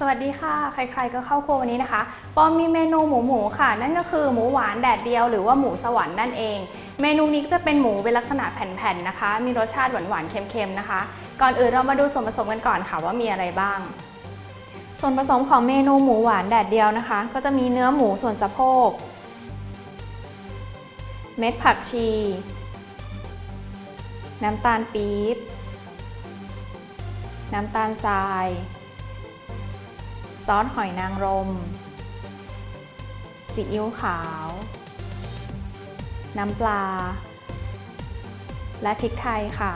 สวัสดีค่ะ ใครๆก็เข้าครัววันนี้นะคะ ปอมมีเมนูหมูหมูค่ะ นั่นก็คือหมูหวานแดดเดียวหรือว่าหมูสวรรค์นั่นเอง เมนูนี้จะเป็นหมูเป็นลักษณะแผ่นๆนะคะ มีรสชาติหวานๆเค็มๆนะคะ ก่อนอื่นเรามาดูส่วนผสมกันก่อนค่ะว่ามีอะไรบ้าง ส่วนผสมของเมนูหมูหวานแดดเดียวนะคะ ก็จะมีเนื้อหมูส่วนสะโพก เม็ดผักชี น้ำตาลปี๊บ น้ำตาลทราย ซอสหอยนางรม ซีอิ๊วขาว น้ำปลา และพริกไทยค่ะ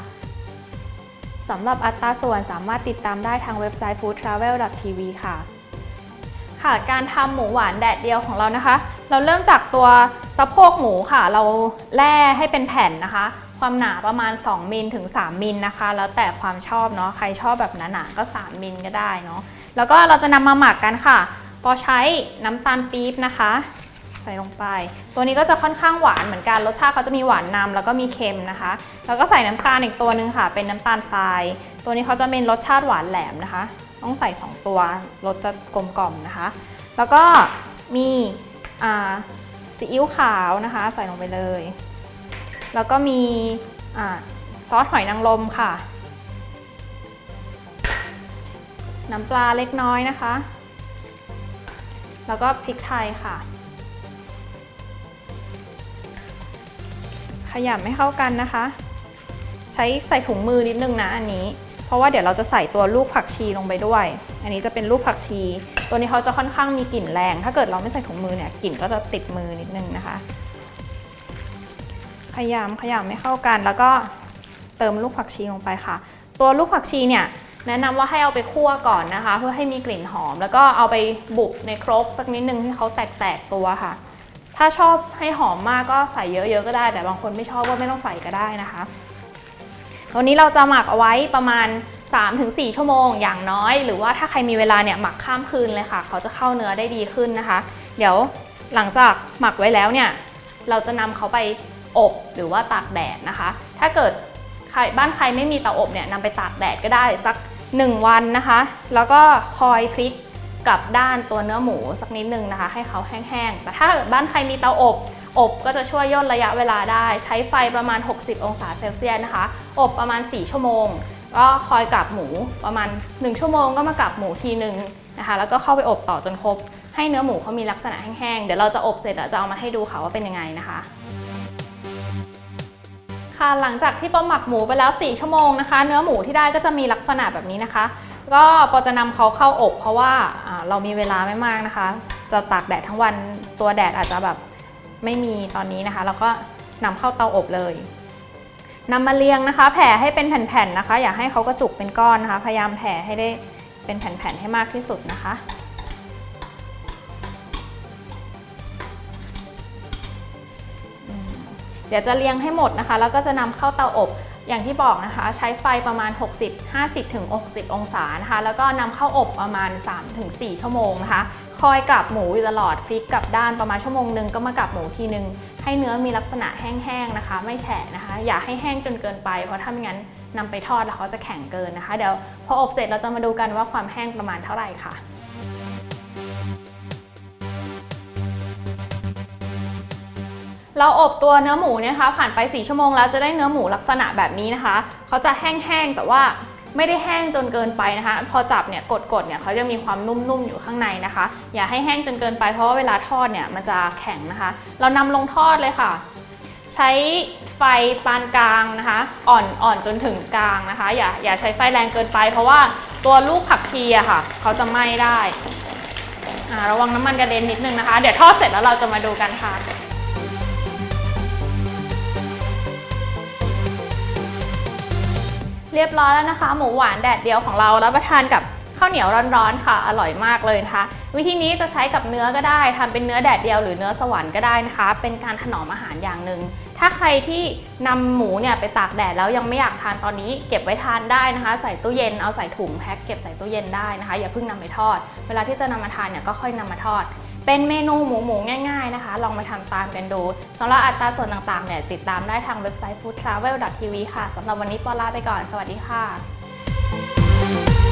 สำหรับอัตราส่วนสามารถติดตามได้ทางเว็บไซต์ foodtravel.tv ค่ะ ค่ะ การทำหมูหวานแดดเดียวของเรานะคะ เราเริ่มจากตัวสะโพกหมูค่ะ เราแล่ให้เป็นแผ่นนะคะ ความหนาประมาณ 2มิลถึง 3มิลนะคะ แล้วแต่ความชอบเนาะใครชอบแบบหนาๆก็ 3มิลก็ได้เนาะแล้วก็เราจะนำมาหมักกันค่ะปอใช้น้ำตาลปี๊บนะคะ ใส่ลงไป ตัวนี้ก็จะค่อนข้างหวานเหมือนกันรสชาติเขาจะมีหวานนำแล้วก็มีเค็มนะคะ แล้วก็ใส่น้ำตาลอีกตัวหนึ่งค่ะ เป็นน้ำตาลทราย ตัวนี้เขาจะเป็นรสชาติหวานแหลมนะคะ ต้องใส่ 2 ตัวรสจะกลมกล่อมนะคะ แล้วก็มีอ่าซีอิ๊วขาวนะคะ ใส่ลงไปเลย แล้วก็มีอซอสหอยนางรมค่ะ น้ำปลาเล็กน้อยนะคะ แล้วก็พริกไทยค่ะ ขยำให้เข้ากันนะคะ ใช้ใส่ถุงมือนิดนึงนะอันนี้ เพราะว่าเดี๋ยวเราจะใส่ตัวลูกผักชีลงไปด้วย อันนี้จะเป็นลูกผักชี ตัวนี้เขาจะค่อนข้างมีกลิ่นแรง ถ้าเกิดเราไม่ใส่ถุงมือเนี่ยกลิ่นก็จะติดมือนิดนึงนะคะ ขยำขยำให้เข้ากัน แล้วก็เติมลูกผักชีลงไปค่ะ ตัวลูกผักชีเนี่ยแนะนำว่าให้เอาไปคั่วก่อนนะคะ เพื่อให้มีกลิ่นหอม แล้วก็เอาไปบุบในครกสักนิดนึงให้เขาแตกๆตัวค่ะ ถ้าชอบให้หอมมากก็ใส่เยอะๆก็ได้ แต่บางคนไม่ชอบก็ไม่ต้องใส่ก็ได้นะคะวันนี้เราจะหมักเอาไว้ประมาณ 3-4 ชั่วโมงอย่างน้อย หรือว่าถ้าใครมีเวลาเนี่ยหมักข้ามคืนเลยค่ะ เขาจะเข้าเนื้อได้ดีขึ้นนะคะ เดี๋ยวหลังจากหมักไว้แล้วเนี่ยเราจะนำเขาไป อบหรือว่าตากแดดนะคะ ถ้าเกิดใครบ้านใครไม่มีเตาอบเนี่ยนำไปตากแดดก็ได้สัก 1 วันนะคะ แล้วก็คอยพลิกกลับด้านตัวเนื้อหมูสักนิดนึงนะคะ ให้เขาแห้งๆ แต่ถ้าบ้านใครมีเตาอบ อบก็จะช่วยย่นระยะเวลาได้ ใช้ไฟประมาณ 60 องศาเซลเซียสนะคะ อบประมาณ 4 ชั่วโมง ก็คอยกลับหมูประมาณ 1 ชั่วโมงก็มากลับหมูทีหนึ่งนะคะ แล้วก็เข้าไปอบต่อจนครบ ให้เนื้อหมูเขามีลักษณะแห้งๆ เดี๋ยวเราจะอบเสร็จแล้วจะเอามาให้ดูค่ะว่าเป็นยังไงนะคะ ค่ะหลังจากที่ปอหมักหมูไปแล้ว 4 ชั่วโมงนะคะ เนื้อหมูที่ได้ก็จะมีลักษณะแบบนี้นะคะ ก็ปอจะนำเขาเข้าอบ เพราะว่าเรามีเวลาไม่มากนะคะ จะตากแดดทั้งวันตัวแดดอาจจะแบบไม่มีตอนนี้นะคะเราก็นำเข้าเตาอบเลยนำมาเรียงนะคะ แผ่ให้เป็นแผ่นๆนะคะ อย่าให้เขากระจุกเป็นก้อนนะคะ พยายามแผ่ให้ได้เป็นแผ่นๆให้มากที่สุดนะคะ เดี๋ยวจะเรียงให้หมดนะคะ แล้วก็จะนำเข้าเตาอบอย่างที่บอกนะคะ ใช้ไฟประมาณ 60 50ถึง60 องศานะคะ แล้วก็นำเข้าอบประมาณ3ถึง4ชั่วโมงนะคะ คอยกลับหมูอยู่ตลอดพลิกกลับด้านประมาณชั่วโมงหนึ่งก็มากลับหมูทีนึง ให้เนื้อมีลักษณะแห้งๆนะคะ ไม่แฉะนะคะ อย่าให้แห้งจนเกินไป เพราะถ้าไม่งั้นนำไปทอดแล้วเขาจะแข็งเกินนะคะ เดี๋ยวพออบเสร็จเราจะมาดูกันว่าความแห้งประมาณเท่าไหร่ค่ะ เราอบตัวเนื้อหมูเนี่ยนะคะ ผ่านไป 4 ชั่วโมงแล้วจะได้เนื้อหมูลักษณะแบบนี้นะคะเขาจะแห้งๆแต่ว่าไม่ได้แห้งจนเกินไปนะคะ พอจับเนี่ยกดๆเนี่ยเขาจะมีความนุ่มๆอยู่ข้างในนะคะ อย่าให้แห้งจนเกินไปเพราะว่าเวลาทอดเนี่ยมันจะแข็งนะคะ เรานำลงทอดเลยค่ะ ใช้ไฟปานกลางนะคะ อ่อนอ่อนจนถึงกลางนะคะ อย่าอย่าใช้ไฟแรงเกินไป เพราะว่าตัวลูกผักชีอะค่ะเขาจะไหม้ได้อ่าระวังน้ำมันกระเด็นนิดนึงนะคะ เดี๋ยวทอดเสร็จแล้วเราจะมาดูกันค่ะ เรียบร้อยแล้วนะคะ หมูหวานแดดเดียวของเรารับประทานกับข้าวเหนียวร้อนๆค่ะ อร่อยมากเลยนะคะ วิธีนี้จะใช้กับเนื้อก็ได้ทำเป็นเนื้อแดดเดียวหรือเนื้อสวรรค์ก็ได้นะคะ เป็นการถนอมอาหารอย่างหนึ่งถ้าใครที่นำหมูเนี่ยไปตากแดดแล้วยังไม่อยากทานตอนนี้ เก็บไว้ทานได้นะคะ ใส่ตู้เย็นเอาใส่ถุงแพ็คเก็บใส่ตู้เย็นได้นะคะ อย่าเพิ่งนำไปทอด เวลาที่จะนำมาทานเนี่ยก็ค่อยนำมาทอด เป็นเมนูหมูหมูง่ายๆนะคะ ลองมาทำตามกันดูสำหรับอัตราส่วนต่างๆเนี่ยติดตามได้ทางเว็บไซต์ foodtravel.tv ค่ะสำหรับวันนี้ปอลาไปก่อน สวัสดีค่ะ